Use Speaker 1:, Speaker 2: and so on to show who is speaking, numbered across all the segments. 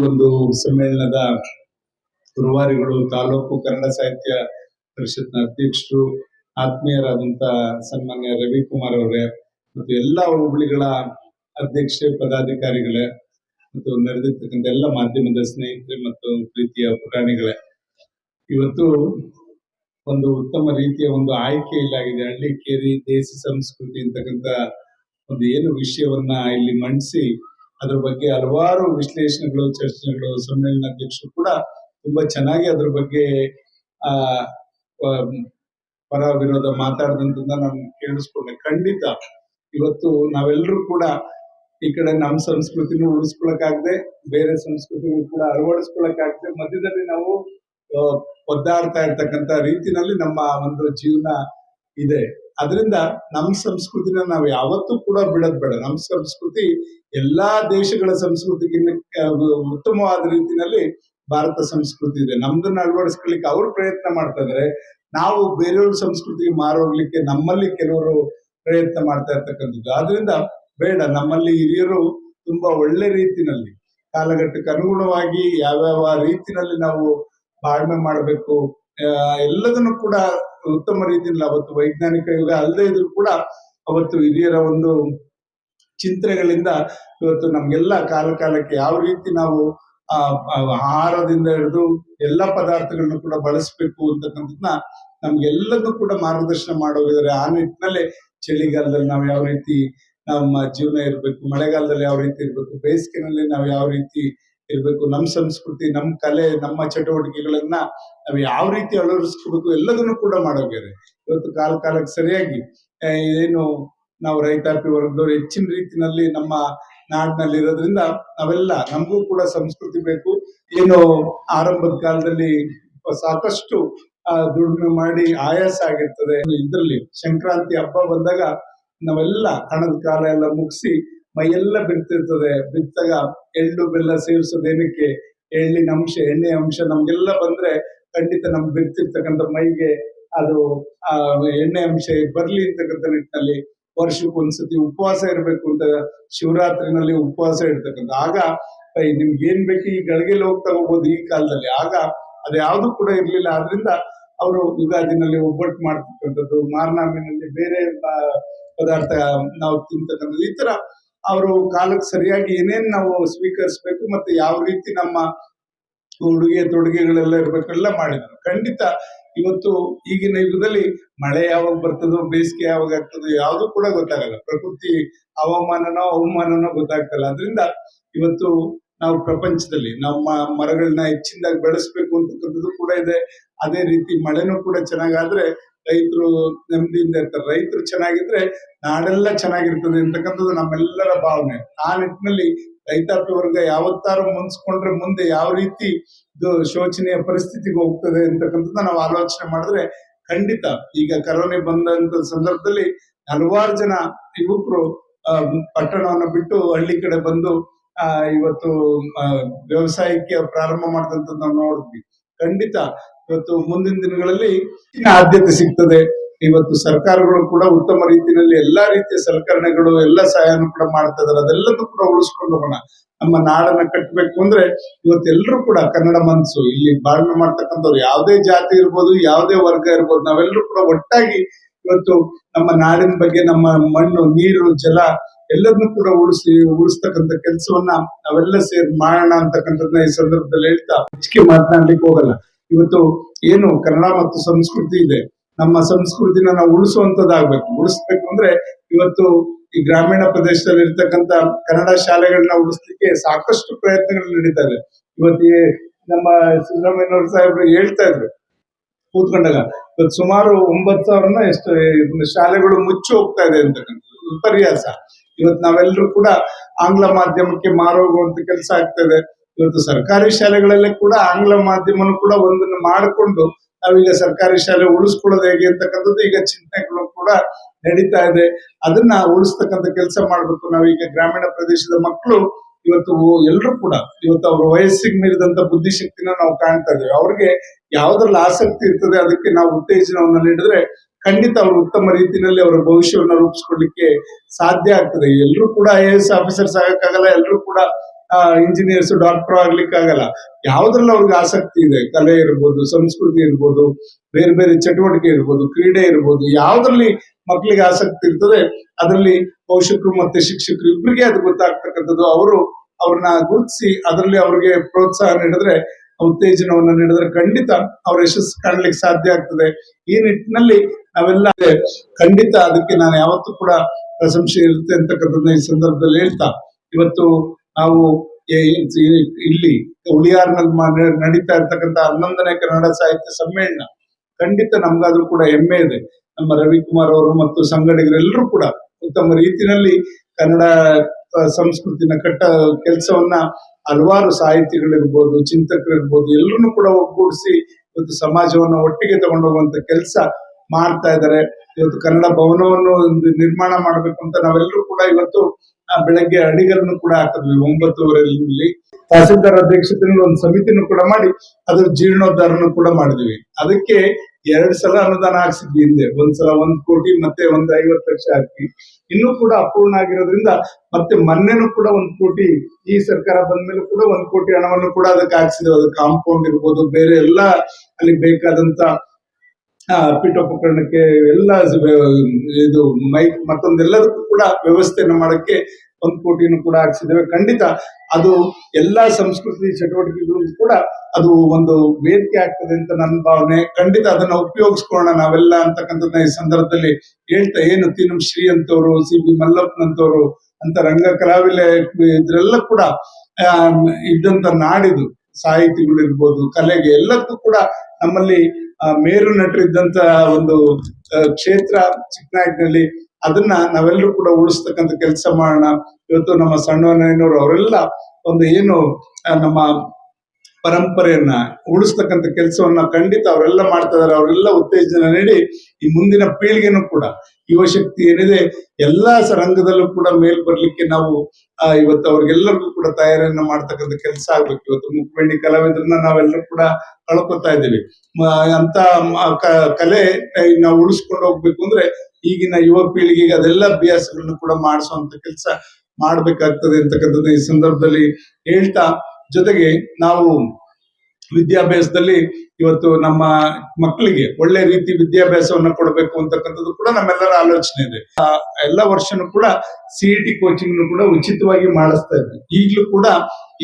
Speaker 1: ಒಂದು ಸಮ್ಮೇಳನದ ಗುರುವಾರಿಗಳು ತಾಲೂಕು ಕನ್ನಡ ಸಾಹಿತ್ಯ ಪರಿಷತ್ನ ಅಧ್ಯಕ್ಷರು, ಆತ್ಮೀಯರಾದಂತ ಸನ್ಮಾನ್ಯ ರವಿಕುಮಾರ್ ಅವರೇ ಮತ್ತು ಎಲ್ಲ ಹುಬ್ಬಳ್ಳಿಗಳ ಅಧ್ಯಕ್ಷೆ, ಪದಾಧಿಕಾರಿಗಳೇ ಮತ್ತು ನಡೆದಿರ್ತಕ್ಕಂಥ ಎಲ್ಲ ಮಾಧ್ಯಮದ ಸ್ನೇಹಿತರೆ ಮತ್ತು ಪ್ರೀತಿಯ ಪುರಾಣಿಗಳೇ. ಇವತ್ತು ಒಂದು ಉತ್ತಮ ರೀತಿಯ ಒಂದು ಆಯ್ಕೆ ಇಲ್ಲಾಗಿದೆ ಹಳ್ಳಿ ಕೇರಿ ದೇಸಿ ಸಂಸ್ಕೃತಿ ಅಂತಕ್ಕಂಥ ಒಂದು ಏನು ವಿಷಯವನ್ನ ಇಲ್ಲಿ ಮಂಡಿಸಿ ಅದ್ರ ಬಗ್ಗೆ ಹಲವಾರು ವಿಶ್ಲೇಷಣೆಗಳು, ಚರ್ಚೆಗಳು ಸಮ್ಮೇಳನ ಅಧ್ಯಕ್ಷರು ಕೂಡ ತುಂಬಾ ಚೆನ್ನಾಗಿ ಅದ್ರ ಬಗ್ಗೆ, ಆ ಪರ ವಿರೋಧ ಮಾತಾಡದಂತ ನಾನು ಕೇಳಿಸ್ಕೊಂಡೆ. ಖಂಡಿತ ಇವತ್ತು ನಾವೆಲ್ಲರೂ ಕೂಡ ಈ ಕಡೆ ನಮ್ಮ ಸಂಸ್ಕೃತಿನೂ ಉಳಿಸ್ಕೊಳಕಾಗದೆ ಬೇರೆ ಸಂಸ್ಕೃತಿನೂ ಕೂಡ ಅಳವಡಿಸ್ಕೊಳಕಾಗದೆ ಮಧ್ಯದಲ್ಲಿ ನಾವು ಒದ್ದಾಡ್ತಾ ಇರ್ತಕ್ಕಂಥ ರೀತಿನಲ್ಲಿ ನಮ್ಮ ಒಂದು ಜೀವನ ಇದೆ. ಅದರಿಂದ ನಮ್ಮ ಸಂಸ್ಕೃತಿನ ನಾವು ಯಾವತ್ತೂ ಕೂಡ ಬಿಡೋದ್ ಬೇಡ. ನಮ್ಮ ಸಂಸ್ಕೃತಿ ಎಲ್ಲಾ ದೇಶಗಳ ಸಂಸ್ಕೃತಿಗಿನ್ನ ಉತ್ತಮವಾದ ರೀತಿಯಲ್ಲಿ ಭಾರತ ಸಂಸ್ಕೃತಿ ಇದೆ. ನಮ್ದನ್ನ ಅಳವಡಿಸ್ಕೊಳ್ಳಿಕ್ಕೆ ಅವ್ರು ಪ್ರಯತ್ನ ಮಾಡ್ತಾ ಇದ್ರೆ. ನಾವು ಬೇರೆಯವ್ರ ಸಂಸ್ಕೃತಿಗೆ ಮಾರೋಗ್ಲಿಕ್ಕೆ ನಮ್ಮಲ್ಲಿ ಕೆಲವರು ಪ್ರಯತ್ನ ಮಾಡ್ತಾ ಇರ್ತಕ್ಕಂಥದ್ದು. ಆದ್ರಿಂದ ಬೇಡ, ನಮ್ಮಲ್ಲಿ ಹಿರಿಯರು ತುಂಬಾ ಒಳ್ಳೆ ರೀತಿನಲ್ಲಿ ಕಾಲಘಟ್ಟಕ್ಕೆ ಅನುಗುಣವಾಗಿ ಯಾವ್ಯಾವ ರೀತಿನಲ್ಲಿ ನಾವು ಬಾಳ್ಮೆ ಮಾಡಬೇಕು ಎಲ್ಲದನ್ನು ಕೂಡ ಉತ್ತಮ ರೀತಿಯಲ್ಲಿ ಅವತ್ತು ವೈಜ್ಞಾನಿಕ ಯುಗ ಅಲ್ಲದೆ ಇದ್ರು ಕೂಡ ಅವತ್ತು ಹಿರಿಯರ ಒಂದು ಚಿಂತನೆಗಳಿಂದ ಇವತ್ತು ನಮ್ಗೆಲ್ಲ ಕಾಲ ಕಾಲಕ್ಕೆ ಯಾವ ರೀತಿ ನಾವು, ಆ ಆಹಾರದಿಂದ ಹಿಡಿದು ಎಲ್ಲ ಪದಾರ್ಥಗಳನ್ನು ಕೂಡ ಬಳಸಬೇಕು ಅಂತಕ್ಕಂಥದ್ದನ್ನ ನಮ್ಗೆಲ್ಲದೂ ಕೂಡ ಮಾರ್ಗದರ್ಶನ ಮಾಡೋಗಿದ್ದಾರೆ ಆ ನಿಟ್ಟಿನಲ್ಲಿ ಚಳಿಗಾಲದಲ್ಲಿ ನಾವು ಯಾವ ರೀತಿ ನಮ್ಮ ಜೀವನ ಇರಬೇಕು, ಮಳೆಗಾಲದಲ್ಲಿ ಯಾವ ರೀತಿ ಇರಬೇಕು, ಬೇಸಿಗೆನಲ್ಲಿ ನಾವು ಯಾವ ರೀತಿ ಇರಬೇಕು. ನಮ್ಮ ಸಂಸ್ಕೃತಿ ನಮ್ಮ ಕಲೆ, ನಮ್ಮ ಚಟುವಟಿಕೆಗಳನ್ನ ನಾವು ಯಾವ ರೀತಿ ಅಳವಡಿಸ್ಕೋಬೇಕು ಎಲ್ಲದನ್ನು ಕೂಡ ಮಾಡೋಗ್ಯಾರೆ ಇವತ್ತು ಕಾಲ ಕಾಲಕ್ಕೆ ಸರಿಯಾಗಿ ಏನು ನಾವು ರೈತಾಪಿ ವರ್ಗದವ್ರು ಹೆಚ್ಚಿನ ರೀತಿನಲ್ಲಿ ನಮ್ಮ ನಾಡಿನಲ್ಲಿ ಇರೋದ್ರಿಂದ ನಾವೆಲ್ಲ ನಮಗೂ ಕೂಡ ಸಂಸ್ಕೃತಿ ಬೇಕು. ಏನು ಆರಂಭದ ಕಾಲದಲ್ಲಿ ಸಾಕಷ್ಟು ದುಡಿಮೆ ಮಾಡಿ ಆಯಾಸ ಆಗಿರ್ತದೆ. ಇದರಲ್ಲಿ ಸಂಕ್ರಾಂತಿ ಹಬ್ಬ ಬಂದಾಗ ನಾವೆಲ್ಲ ಹಣದ ಕಾಲ ಎಲ್ಲ ಮುಗಿಸಿ ಮೈಯೆಲ್ಲ ಬಿರ್ತಿರ್ತದೆ ಬಿತ್ತಾಗ ಎಳ್ಳು ಬೆಲ್ಲ ಸೇವಿಸೋದೇನಕ್ಕೆ ಎಳ್ಳಿನ ಅಂಶ, ಎಣ್ಣೆ ಅಂಶ ನಮ್ಗೆಲ್ಲ ಬಂದ್ರೆ ಖಂಡಿತ ನಮ್ಗೆ ಬಿರ್ತಿರ್ತಕ್ಕಂಥ ಮೈಗೆ ಅದು, ಆ, ಎಣ್ಣೆ ಅಂಶ ಬರ್ಲಿ ಅಂತಕ್ಕಂಥ ನಿಟ್ಟಿನಲ್ಲಿ ವರ್ಷಕ್ಕೊಂದ್ಸತಿ ಉಪವಾಸ ಇರಬೇಕು ಅಂತ ಶಿವರಾತ್ರಿನಲ್ಲಿ ಉಪವಾಸ ಇರ್ತಕ್ಕಂಥ ಆಗ ನಿಮ್ಗೆ ಏನ್ ಬೇಕು ಈ ಗಳಿಗೆಲ್ಲಿ ಹೋಗ್ತಾ ತಗೋಬಹುದು ಈ ಕಾಲದಲ್ಲಿ. ಆಗ ಯಾವ್ದು ಕೂಡ ಇರ್ಲಿಲ್ಲ. ಆದ್ರಿಂದ ಅವರು ಯುಗಾದಿನಲ್ಲಿ ಒಬ್ಬಟ್ಟು ಮಾಡ್ತಕ್ಕಂಥದ್ದು ಮಾರ್ನಾಮಿನಲ್ಲಿ ಬೇರೆ ಪದಾರ್ಥ ನಾವು ತಿಂತಕ್ಕಂಥದ್ದು. ಈ ತರ ಅವರು ಕಾಲಕ್ಕೆ ಸರಿಯಾಗಿ ಏನೇನ್ ನಾವು ಸ್ವೀಕರಿಸಬೇಕು ಮತ್ತೆ ಯಾವ ರೀತಿ ನಮ್ಮ ಉಡುಗೆ ತೊಡುಗೆಗಳೆಲ್ಲ ಇರ್ಬೇಕೆಲ್ಲ ಮಾಡಿದ್ರು. ಖಂಡಿತ ಇವತ್ತು ಈಗಿನ ಯುಗದಲ್ಲಿ ಮಳೆ ಯಾವಾಗ ಬರ್ತದೋ, ಬೇಸಿಗೆ ಯಾವಾಗ ಆಗ್ತದೋ ಯಾವುದು ಕೂಡ ಗೊತ್ತಾಗಲ್ಲ. ಪ್ರಕೃತಿ ಹವಾಮಾನನೋ ಅವಮಾನನೋ ಗೊತ್ತಾಗ್ತಲ್ಲ. ಅದರಿಂದ ಇವತ್ತು ನಾವು ಪ್ರಪಂಚದಲ್ಲಿ ನಮ್ಮ ಮರಗಳನ್ನ ಹೆಚ್ಚಿನದಾಗಿ ಬೆಳೆಸ್ಬೇಕು ಅಂತಕ್ಕಂಥದ್ದು ಕೂಡ ಇದೆ. ಅದೇ ರೀತಿ ಮಳೆನೂ ಕೂಡ ಚೆನ್ನಾಗಾದ್ರೆ ರೈತರು ನೆಮ್ಮದಿಯಿಂದ ಇರ್ತಾರೆ. ರೈತರು ಚೆನ್ನಾಗಿದ್ರೆ ನಾಡೆಲ್ಲ ಚೆನ್ನಾಗಿರ್ತದೆ ಅಂತಕ್ಕಂಥದ್ದು ನಮ್ಮೆಲ್ಲರ ಭಾವನೆ. ಆ ನಿಟ್ಟಿನಲ್ಲಿ ರೈತಾಪಿ ವರ್ಗ ಯಾವತ್ತಾರು ಮುನ್ಸ್ಕೊಂಡ್ರೆ ಮುಂದೆ ಯಾವ ರೀತಿ ಇದು ಶೋಚನೀಯ ಪರಿಸ್ಥಿತಿಗೆ ಹೋಗ್ತದೆ ಅಂತಕ್ಕಂಥದ್ದು ನಾವು ಆಲೋಚನೆ ಮಾಡಿದ್ರೆ ಖಂಡಿತ ಈಗ ಕರೋನೆ ಬಂದಂತ ಸಂದರ್ಭದಲ್ಲಿ ಹಲವಾರು ಜನ ಯುವಕರು ಪಟ್ಟಣವನ್ನು ಬಿಟ್ಟು ಹಳ್ಳಿ ಕಡೆ ಬಂದು ಇವತ್ತು ವ್ಯವಸಾಯಕ್ಕೆ ಪ್ರಾರಂಭ ಮಾಡಿದಂಥದ್ದು ನಾವು ನೋಡಿದ್ವಿ. ಖಂಡಿತ ಇವತ್ತು ಮುಂದಿನ ದಿನಗಳಲ್ಲಿ ಆದ್ಯತೆ ಸಿಗ್ತದೆ. ಇವತ್ತು ಸರ್ಕಾರಗಳು ಕೂಡ ಉತ್ತಮ ರೀತಿಯಲ್ಲಿ ಎಲ್ಲಾ ರೀತಿಯ ಸಲಕರಣೆಗಳು, ಎಲ್ಲ ಸಹಾಯನೂ ಕೂಡ ಮಾಡ್ತಾ ಇದಾರೆ. ಅದೆಲ್ಲದೂ ಕೂಡ ಉಳಿಸ್ಕೊಂಡು ಹೋಗೋಣ. ನಮ್ಮ ನಾಡನ್ನ ಕಟ್ಟಬೇಕು ಅಂದ್ರೆ ಇವತ್ತೆಲ್ಲರೂ ಕೂಡ ಕನ್ನಡ ಮನಸ್ಸು. ಇಲ್ಲಿ ಬಾಳ್ವೆ ಮಾಡ್ತಕ್ಕಂಥವ್ರು ಯಾವುದೇ ಜಾತಿ ಇರ್ಬೋದು, ಯಾವುದೇ ವರ್ಗ ಇರ್ಬೋದು, ನಾವೆಲ್ಲರೂ ಕೂಡ ಒಟ್ಟಾಗಿ ಇವತ್ತು ನಮ್ಮ ನಾಡಿನ ಬಗ್ಗೆ, ನಮ್ಮ ಮಣ್ಣು, ನೀರು, ಜಲ ಎಲ್ಲದನ್ನು ಕೂಡ ಉಳಿಸಿ, ಉಳಿಸ್ತಕ್ಕಂಥ ಕೆಲಸವನ್ನ ನಾವೆಲ್ಲ ಸೇರಿ ಮಾಡೋಣ ಅಂತಕ್ಕಂಥದ್ದನ್ನ ಈ ಸಂದರ್ಭದಲ್ಲಿ ಹೇಳ್ತಾ ಹೆಚ್ಚಿಗೆ ಮಾತನಾಡ್ಲಿಕ್ಕೆ ಹೋಗಲ್ಲ. ಇವತ್ತು ಏನು ಕನ್ನಡ ಮತ್ತು ಸಂಸ್ಕೃತಿ ಇದೆ, ನಮ್ಮ ಸಂಸ್ಕೃತಿನ ನಾವು ಉಳಿಸುವಂತದ್ದಾಗ್ಬೇಕು. ಉಳಿಸ್ಬೇಕು ಅಂದ್ರೆ ಇವತ್ತು ಈ ಗ್ರಾಮೀಣ ಪ್ರದೇಶದಲ್ಲಿ ಇರ್ತಕ್ಕಂಥ ಕನ್ನಡ ಶಾಲೆಗಳನ್ನ ಉಳಿಸ್ಲಿಕ್ಕೆ ಸಾಕಷ್ಟು ಪ್ರಯತ್ನಗಳು ನಡೀತಾ ಇದೆ. ಇವತ್ತು ನಮ್ಮ ಸಿದ್ದರಾಮಯ್ಯನವರು ಸಾಹೇಬ್ರು ಹೇಳ್ತಾ ಇದ್ರು, ಕೂತ್ಕೊಂಡಾಗ, ಇವತ್ತು ಸುಮಾರು ಒಂಬತ್ತು ಸಾವಿರನ ಎಷ್ಟು ಶಾಲೆಗಳು ಮುಚ್ಚಿ ಹೋಗ್ತಾ ಇದೆ ಅಂತಕ್ಕಂಥದ್ದು. ವಿಪರ್ಯಾಸ ಇವತ್ತು ನಾವೆಲ್ಲರೂ ಕೂಡ ಆಂಗ್ಲ ಮಾಧ್ಯಮಕ್ಕೆ ಮಾರೋಗುವಂತ ಕೆಲಸ ಆಗ್ತಾ ಇದೆ. ಇವತ್ತು ಸರ್ಕಾರಿ ಶಾಲೆಗಳಲ್ಲೇ ಕೂಡ ಆಂಗ್ಲ ಮಾಧ್ಯಮನು ಕೂಡ ಒಂದನ್ನು ಮಾಡಿಕೊಂಡು ನಾವೀಗ ಸರ್ಕಾರಿ ಶಾಲೆ ಉಳಿಸ್ಕೊಳ್ಳೋದು ಹೇಗೆ ಅಂತಕ್ಕಂಥದ್ದು ಈಗ ಚಿಂತನೆಗಳು ಕೂಡ ನಡೀತಾ ಇದೆ. ಅದನ್ನ ಉಳಿಸ್ತಕ್ಕಂಥ ಕೆಲಸ ಮಾಡ್ಬೇಕು. ನಾವೀಗ ಗ್ರಾಮೀಣ ಪ್ರದೇಶದ ಮಕ್ಕಳು ಇವತ್ತು ಎಲ್ಲರೂ ಕೂಡ ಇವತ್ತು ಅವ್ರ ವಯಸ್ಸಿಗೆ ಮೀರಿದಂತ ಬುದ್ಧಿಶಕ್ತಿನ ನಾವು ಕಾಣ್ತಾ ಇದ್ದೇವೆ. ಅವ್ರಿಗೆ ಯಾವ್ದ್ರಲ್ಲಿ ಆಸಕ್ತಿ ಇರ್ತದೆ ಅದಕ್ಕೆ ನಾವು ಉತ್ತೇಜನವನ್ನ ನೀಡಿದ್ರೆ ಖಂಡಿತ ಅವರು ಉತ್ತಮ ರೀತಿಯಲ್ಲಿ ಅವರ ಭವಿಷ್ಯವನ್ನ ರೂಪಿಸ್ಕೊಳ್ಳಿಕ್ಕೆ ಸಾಧ್ಯ ಆಗ್ತದೆ. ಎಲ್ಲರೂ ಕೂಡ ಐ ಎ ಎಸ್ ಆಫೀಸರ್ಸ್ ಆಗಕ್ಕಾಗಲ್ಲ ಎಲ್ಲರೂ ಕೂಡ ಇಂಜಿನಿಯರ್ಸ್ ಡಾಕ್ಟರ್ ಆಗ್ಲಿಕ್ಕೆ ಆಗಲ್ಲ ಯಾವ್ದ್ರಲ್ಲಿ ಅವ್ರಿಗೆ ಆಸಕ್ತಿ ಇದೆ? ಕಲೆ ಇರ್ಬೋದು, ಸಂಸ್ಕೃತಿ ಇರ್ಬೋದು, ಬೇರೆ ಬೇರೆ ಚಟುವಟಿಕೆ ಇರ್ಬೋದು, ಕ್ರೀಡೆ ಇರ್ಬೋದು, ಯಾವ್ದ್ರಲ್ಲಿ ಮಕ್ಕಳಿಗೆ ಆಸಕ್ತಿ ಇರ್ತದೆ, ಅದರಲ್ಲಿ ಪೋಷಕರು ಮತ್ತೆ ಶಿಕ್ಷಕರು ಇಬ್ಬರಿಗೆ ಅದು ಗೊತ್ತಾಗ್ತಕ್ಕಂಥದ್ದು. ಅವರು ಅವ್ರನ್ನ ಗುರುತಿಸಿ ಅದರಲ್ಲಿ ಅವ್ರಿಗೆ ಪ್ರೋತ್ಸಾಹ ನೀಡಿದ್ರೆ ಉತ್ತೇಜನವನ್ನು ನೀಡಿದ್ರೆ ಖಂಡಿತ ಅವ್ರ ಯಶಸ್ಸು ಕಾಣ್ಲಿಕ್ಕೆ ಸಾಧ್ಯ ಆಗ್ತದೆ. ಈ ನಿಟ್ಟಿನಲ್ಲಿ ನಾವೆಲ್ಲ ಖಂಡಿತ ಅದಕ್ಕೆ ನಾನು ಯಾವತ್ತೂ ಕೂಡ ಪ್ರಶಂಸೆ ಇರುತ್ತೆ ಅಂತಕ್ಕಂಥದ್ದನ್ನ ಈ ಸಂದರ್ಭದಲ್ಲಿ ಹೇಳ್ತಾ. ಇವತ್ತು ನಾವು ಇಲ್ಲಿ ಉಳಿಯಾರ್ನಲ್ಲಿ ನಡೀತಾ ಇರ್ತಕ್ಕಂತ ಹನ್ನೊಂದನೇ ಕನ್ನಡ ಸಾಹಿತ್ಯ ಸಮ್ಮೇಳನ, ಖಂಡಿತ ನಮ್ಗಾದ್ರೂ ಕೂಡ ಹೆಮ್ಮೆ ಇದೆ. ನಮ್ಮ ರವಿಕುಮಾರ್ ಅವರು ಮತ್ತು ಸಂಗಡಿಗರೆಲ್ಲರೂ ಕೂಡ ಉತ್ತಮ ರೀತಿಯಲ್ಲಿ ಕನ್ನಡ ಸಂಸ್ಕೃತಿನ ಕಟ್ಟ ಕೆಲಸವನ್ನ ಹಲವಾರು ಸಾಹಿತಿಗಳಿರ್ಬೋದು, ಚಿಂತಕರಿರ್ಬೋದು ಎಲ್ಲರೂ ಕೂಡ ಒಗ್ಗೂಡಿಸಿ ಇವತ್ತು ಸಮಾಜವನ್ನು ಒಟ್ಟಿಗೆ ತಗೊಂಡೋಗುವಂತ ಕೆಲಸ ಮಾಡ್ತಾ ಇದ್ದಾರೆ. ಇವತ್ತು ಕನ್ನಡ ಭವನವನ್ನು ನಿರ್ಮಾಣ ಮಾಡಬೇಕು ಅಂತ ನಾವೆಲ್ಲರೂ ಕೂಡ ಇವತ್ತು ಬೆಳಗ್ಗೆ ಅಡಿಗರನ್ನು ಕೂಡ ಹಾಕಿದ್ವಿ. ಒಂಬತ್ತುವರೆಯಲ್ಲಿ ತಹಸೀಲ್ದಾರ್ ಅಧ್ಯಕ್ಷತೆಯಲ್ಲಿ ಒಂದು ಸಮಿತಿನೂ ಕೂಡ ಮಾಡಿ ಅದ್ರ ಜೀರ್ಣೋದ್ಧಾರನು ಕೂಡ ಮಾಡಿದ್ವಿ. ಅದಕ್ಕೆ ಎರಡ್ ಸಲ ಅನುದಾನ ಹಾಕ್ಸಿದ್ವಿ ಹಿಂದೆ. ಒಂದ್ಸಲ ಒಂದ್ ಕೋಟಿ, ಮತ್ತೆ ಒಂದ್ ಐವತ್ತು ಲಕ್ಷ ಹಾಕಿ. ಇನ್ನೂ ಕೂಡ ಅಪೂರ್ಣ ಆಗಿರೋದ್ರಿಂದ ಮತ್ತೆ ಮೊನ್ನೆನೂ ಕೂಡ ಒಂದ್ ಕೋಟಿ, ಈ ಸರ್ಕಾರ ಬಂದ್ಮೇಲೆ ಕೂಡ ಒಂದ್ ಕೋಟಿ ಹಣವನ್ನು ಕೂಡ ಅದಕ್ಕೆ ಹಾಕ್ಸಿದ್ವಿ ಅದು ಕಾಂಪೌಂಡ್ ಇರ್ಬೋದು, ಬೇರೆ ಎಲ್ಲಾ ಅಲ್ಲಿ ಬೇಕಾದಂತ ಪೀಠೋಪಕರಣಕ್ಕೆ ಎಲ್ಲ ಇದು ಮೈಕ್ ಮತ್ತೊಂದೆಲ್ಲದಕ್ಕೂ ಕೂಡ ವ್ಯವಸ್ಥೆಯನ್ನು ಮಾಡಕ್ಕೆ ಒಂದು ಕೋಟಿಯನ್ನು ಕೂಡ ಹಾಕ್ಸಿದ್ದೇವೆ. ಖಂಡಿತ ಅದು ಎಲ್ಲಾ ಸಂಸ್ಕೃತಿ ಚಟುವಟಿಕೆಗಳು ಕೂಡ ಅದು ಒಂದು ವೇದಿಕೆ ಆಗ್ತದೆ ಅಂತ ನನ್ನ ಭಾವನೆ. ಖಂಡಿತ ಅದನ್ನ ಉಪಯೋಗಿಸ್ಕೊಳ್ಳೋಣ ನಾವೆಲ್ಲ ಅಂತಕ್ಕಂಥದ್ದನ್ನ ಈ ಸಂದರ್ಭದಲ್ಲಿ ಹೇಳ್ತಾ, ಏನು ತಿನ್ನು ಶ್ರೀ ಅಂತವರು ಸಿ ಬಿ ಮಲ್ಲಪ್ಪನಂತವರು, ಅಂತ ರಂಗ ಕಲಾವಿಲೆ ಇದ್ರೆಲ್ಲ ಕೂಡ ಇದ್ದಂತ ನಾಡಿದು, ಸಾಹಿತಿಗಳಿರ್ಬೋದು, ಕಲೆಗೆ ಎಲ್ಲದಕ್ಕೂ ಕೂಡ ನಮ್ಮಲ್ಲಿ ಮೇರು ನಟರಿದ್ದಂತ ಒಂದು ಕ್ಷೇತ್ರ ಚಿಕ್ಕನಾಯಕನಲ್ಲಿ ಅದನ್ನ ನಾವೆಲ್ಲರೂ ಕೂಡ ಉಳಿಸ್ತಕ್ಕಂತ ಕೆಲಸ ಮಾಡೋಣ. ಇವತ್ತು ನಮ್ಮ ಸಣ್ಣವನವರು ಅವರೆಲ್ಲ ಒಂದು ಏನು ನಮ್ಮ ಪರಂಪರೆಯನ್ನ ಉಳಿಸ್ತಕ್ಕಂಥ ಕೆಲಸವನ್ನ ಖಂಡಿತ ಅವರೆಲ್ಲ ಮಾಡ್ತಾ ಇದ್ದಾರೆ ಅವರೆಲ್ಲ ಉತ್ತೇಜನ ನೀಡಿ ಈ ಮುಂದಿನ ಪೀಳಿಗೆನೂ ಕೂಡ ಯುವಶಕ್ತಿ ಏನಿದೆ ಎಲ್ಲಾ ರಂಗದಲ್ಲೂ ಕೂಡ ಮೇಲ್ ಬರ್ಲಿಕ್ಕೆ ನಾವು ಇವತ್ತು ಅವ್ರಿಗೆಲ್ಲರಿಗೂ ಕೂಡ ತಯಾರಿಯನ್ನ ಮಾಡ್ತಕ್ಕಂಥ ಕೆಲಸ ಆಗ್ಬೇಕು. ಇವತ್ತು ಮುಖಬೆಂಡಿ ಕಲಾವಿದ್ರನ್ನ ನಾವೆಲ್ಲರೂ ಕೂಡ ಕಳ್ಕೊತಾ ಇದ್ದೀವಿ. ಅಂತ ಕಲೆ ನಾವು ಉಳಿಸ್ಕೊಂಡು ಹೋಗ್ಬೇಕು ಅಂದ್ರೆ ಈಗಿನ ಯುವ ಪೀಳಿಗೆಗೆ ಅದೆಲ್ಲ ಅಭ್ಯಾಸಗಳನ್ನು ಕೂಡ ಮಾಡಿಸುವಂತ ಕೆಲಸ ಮಾಡ್ಬೇಕಾಗ್ತದೆ ಅಂತಕ್ಕಂಥದ್ದು ಈ ಸಂದರ್ಭದಲ್ಲಿ ಹೇಳ್ತಾ ಜೊತೆಗೆ ನಾವು ವಿದ್ಯಾಭ್ಯಾಸದಲ್ಲಿ ಇವತ್ತು ನಮ್ಮ ಮಕ್ಕಳಿಗೆ ಒಳ್ಳೆ ರೀತಿ ವಿದ್ಯಾಭ್ಯಾಸವನ್ನ ಕೊಡಬೇಕು ಅಂತಕ್ಕಂಥದ್ದು ಕೂಡ ನಮ್ಮೆಲ್ಲರ ಆಲೋಚನೆ ಇದೆ. ಎಲ್ಲ ವರ್ಷನೂ ಕೂಡ ಸಿಇಟಿ ಕೋಚಿಂಗ್ ಕೂಡ ಉಚಿತವಾಗಿ ಮಾಡಿಸ್ತಾ ಇದ್ವಿ. ಈಗಲೂ ಕೂಡ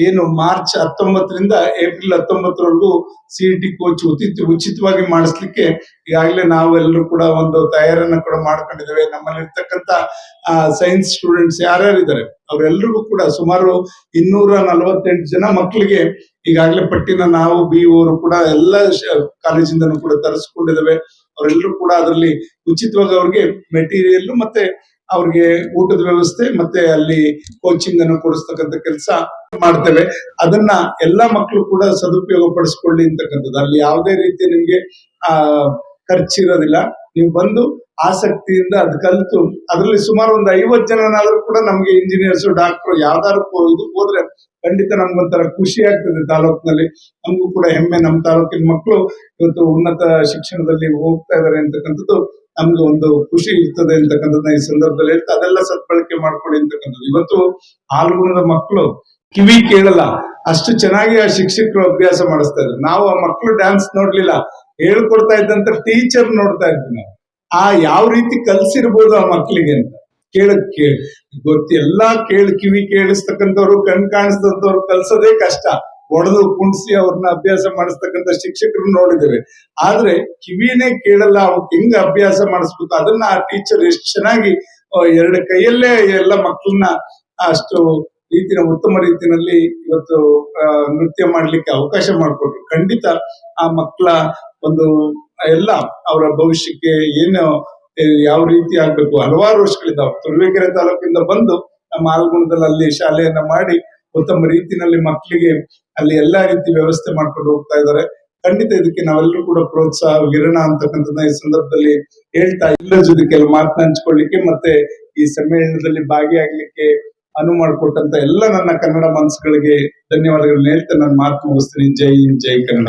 Speaker 1: ಏನು ಮಾರ್ಚ್ ಹತ್ತೊಂಬತ್ತರಿಂದ ಏಪ್ರಿಲ್ ಹತ್ತೊಂಬತ್ತರವರೆಗೂ ಸಿಇಟಿ ಕೋಚ್ ಉಚಿತ, ಉಚಿತವಾಗಿ ಮಾಡಿಸ್ಲಿಕ್ಕೆ ಈಗಾಗಲೇ ನಾವೆಲ್ಲರೂ ಕೂಡ ಒಂದು ತಯಾರನ್ನ ಕೂಡ ಮಾಡ್ಕೊಂಡಿದ್ದೇವೆ. ನಮ್ಮಲ್ಲಿ ಇರ್ತಕ್ಕಂಥ ಸೈನ್ಸ್ ಸ್ಟೂಡೆಂಟ್ಸ್ ಯಾರ್ಯಾರು ಇದ್ದಾರೆ ಅವರೆಲ್ಲರಿಗೂ ಕೂಡ ಸುಮಾರು ಇನ್ನೂರ ನಲವತ್ತೆಂಟು ಜನ ಮಕ್ಕಳಿಗೆ ಈಗಾಗಲೇ ಪಟ್ಟಿನ ನಾವು ಬಿ ಕೂಡ ಎಲ್ಲ ಕಾಲೇಜಿಂದನೂ ಕೂಡ ತರಿಸ್ಕೊಂಡಿದ್ದಾವೆ ಅವರೆಲ್ಲರೂ ಕೂಡ ಅದರಲ್ಲಿ ಉಚಿತವಾಗಿ ಅವ್ರಿಗೆ ಮೆಟೀರಿಯಲ್ ಮತ್ತೆ ಅವ್ರಿಗೆ ಊಟದ ವ್ಯವಸ್ಥೆ ಮತ್ತೆ ಅಲ್ಲಿ ಕೋಚಿಂಗ್ ಅನ್ನು ಕೊಡಿಸ್ತಕ್ಕಂಥ ಕೆಲಸ ಮಾಡ್ತೇವೆ. ಅದನ್ನ ಎಲ್ಲಾ ಮಕ್ಕಳು ಕೂಡ ಸದುಪಯೋಗ ಪಡಿಸ್ಕೊಳ್ಳಿ ಅಂತಕ್ಕಂಥದ್ದು. ಅಲ್ಲಿ ಯಾವುದೇ ರೀತಿ ನಿಮ್ಗೆ, ಆ, ಖರ್ಚಿರೋದಿಲ್ಲ. ನೀವು ಬಂದು ಆಸಕ್ತಿಯಿಂದ ಅದು ಕಲಿತು, ಅದರಲ್ಲಿ ಸುಮಾರು ಒಂದು ಐವತ್ತು ಜನನಾದ್ರೂ ಕೂಡ ನಮ್ಗೆ ಇಂಜಿನಿಯರ್ಸ್ ಡಾಕ್ಟರ್ ಯಾವ್ದಾದ್ರು ಇದು ಹೋದ್ರೆ ಖಂಡಿತ ನಮ್ಗೊಂಥರ ಖುಷಿ ಆಗ್ತದೆ ತಾಲೂಕಿನಲ್ಲಿ. ನಮಗೂ ಕೂಡ ಹೆಮ್ಮೆ ನಮ್ಮ ತಾಲೂಕಿನ ಮಕ್ಕಳು ಇವತ್ತು ಉನ್ನತ ಶಿಕ್ಷಣದಲ್ಲಿ ಹೋಗ್ತಾ ಇದಾರೆ ಅಂತಕ್ಕಂಥದ್ದು ನಮ್ಗೆ ಒಂದು ಖುಷಿ ಇರ್ತದೆ ಅಂತಕ್ಕಂಥದ್ದು ಈ ಸಂದರ್ಭದಲ್ಲಿ ಹೇಳ್ತಾ, ಅದೆಲ್ಲ ಸದ್ಬಳಕೆ ಮಾಡ್ಕೊಡಿ ಅಂತಕ್ಕಂಥದ್ದು. ಇವತ್ತು ಆಲ್ಗುಣದ ಮಕ್ಕಳು ಕಿವಿ ಕೇಳಲ್ಲ, ಅಷ್ಟು ಚೆನ್ನಾಗಿ ಆ ಶಿಕ್ಷಕರು ಅಭ್ಯಾಸ ಮಾಡಿಸ್ತಾ ಇದ್ರು. ನಾವು ಆ ಮಕ್ಕಳು ಡ್ಯಾನ್ಸ್ ನೋಡ್ಲಿಲ್ಲ ಹೇಳ್ಕೊಡ್ತಾ ಇದ್ದಂತ ಟೀಚರ್ ನೋಡ್ತಾ ಇದ್ವಿ ನಾವು. ಆ ಯಾವ ರೀತಿ ಕಲ್ಸಿರ್ಬೋದು ಆ ಮಕ್ಕಳಿಗೆ ಅಂತ. ಕೇಳಕ್ ಕೇಳ, ಗೊತ್ತಿ ಎಲ್ಲಾ ಕೇಳಿ, ಕಿವಿ ಕೇಳಿಸ್ತಕ್ಕಂಥವ್ರು, ಕಣ್ ಕಾಣಿಸ್ತಂಥವ್ರು ಕಲ್ಸೋದೇ ಕಷ್ಟ. ಒಡೆದು ಕುಣಿಸಿ ಅವ್ರನ್ನ ಅಭ್ಯಾಸ ಮಾಡಿಸ್ತಕ್ಕಂಥ ಶಿಕ್ಷಕರು ನೋಡಿದ್ದಾರೆ ಆದ್ರೆ ಕಿವಿನೇ ಕೇಳಲ್ಲ ಅವಕ್ಕೆ ಹೆಂಗ್ ಅಭ್ಯಾಸ ಮಾಡಿಸ್ಬೇಕು? ಅದನ್ನ ಆ ಟೀಚರ್ ಎಷ್ಟು ಚೆನ್ನಾಗಿ ಎರಡು ಕೈಯಲ್ಲೇ ಎಲ್ಲ ಮಕ್ಕಳನ್ನ ಅಷ್ಟು ರೀತಿಯ ಉತ್ತಮ ರೀತಿಯಲ್ಲಿ ಇವತ್ತು ನೃತ್ಯ ಮಾಡ್ಲಿಕ್ಕೆ ಅವಕಾಶ ಮಾಡಿಕೊಟ್ರು. ಖಂಡಿತ ಆ ಮಕ್ಕಳ ಒಂದು, ಎಲ್ಲ ಅವರ ಭವಿಷ್ಯಕ್ಕೆ ಏನು ಯಾವ ರೀತಿ ಆಗ್ಬೇಕು, ಹಲವಾರು ವರ್ಷಗಳಿಂದ ತುರುವೇಕೆರೆ ತಾಲೂಕಿಂದ ಬಂದು ನಮ್ಮ ಆಲ್ಗುಣದಲ್ಲಿ ಅಲ್ಲಿ ಶಾಲೆಯನ್ನ ಮಾಡಿ ಉತ್ತಮ ರೀತಿಯಲ್ಲಿ ಮಕ್ಕಳಿಗೆ ಅಲ್ಲಿ ಎಲ್ಲಾ ರೀತಿ ವ್ಯವಸ್ಥೆ ಮಾಡ್ಕೊಂಡು ಹೋಗ್ತಾ ಇದ್ದಾರೆ. ಖಂಡಿತ ಇದಕ್ಕೆ ನಾವೆಲ್ಲರೂ ಕೂಡ ಪ್ರೋತ್ಸಾಹ ವಿರಣ ಅಂತಕ್ಕಂಥದ್ದನ್ನ ಈ ಸಂದರ್ಭದಲ್ಲಿ ಹೇಳ್ತಾ ಎಲ್ಲರ ಜೊತೆ ಕೆಲವು ಮಾತನ್ನ ಹಂಚ್ಕೊಳ್ಳಿಕ್ಕೆ ಮತ್ತೆ ಈ ಸಮ್ಮೇಳನದಲ್ಲಿ ಭಾಗಿಯಾಗ್ಲಿಕ್ಕೆ ಅನುವು ಮಾಡಿಕೊಟ್ಟಂತ ಎಲ್ಲ ನನ್ನ ಕನ್ನಡ ಮನಸ್ಸುಗಳಿಗೆ ಧನ್ಯವಾದಗಳನ್ನ ಹೇಳ್ತಾ ನಾನು ಮಾತು ಮುಗಿಸ್ತೀನಿ. ಜೈ ಹಿಂದ್, ಜೈ ಕನ್ನಡ